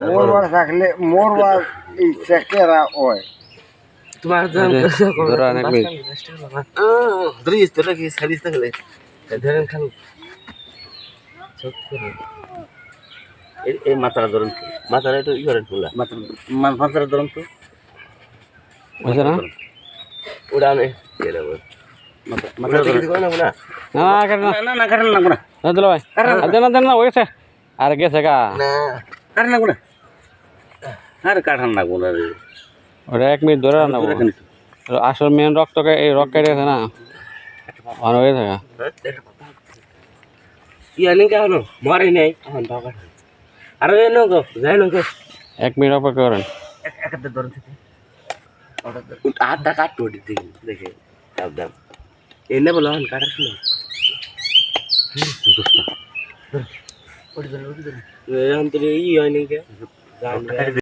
মরবার থাকলে মরবার এই চেষ্টা হয়। তোমার ধরো অনেক মিনিট। ধরিস তোরা কি সারিস থাকলে? ধরেন খান এই এই মাথাটা ধরুন মাথাটা একটু ই করেন ফুলা মাথাটা ধরুন। তো। বুঝছ না। উড়ানে মাথা থেকে দিকে না না না। না কাটে না। না না কাটেন না না। না। দিল ভাই আর গেছে গা। না। না। আর কাটান না কোন রে। ওটা এক মিনিট ধরে রান্না আসল মেন রক্তকে এই রক কেটে গেছে না? ভালো হয়ে থাকে ইয়ানি কে হলো? মরে নাই। এখন বাবা আর এ নগো যাই নগো এক মিনিট অপেক্ষা করেন। থেকে হাতটা কাটতো দেখি। দেখে সাবধান এনে বলো এখন কাটার শুনো এখন তো ই হয় নাকি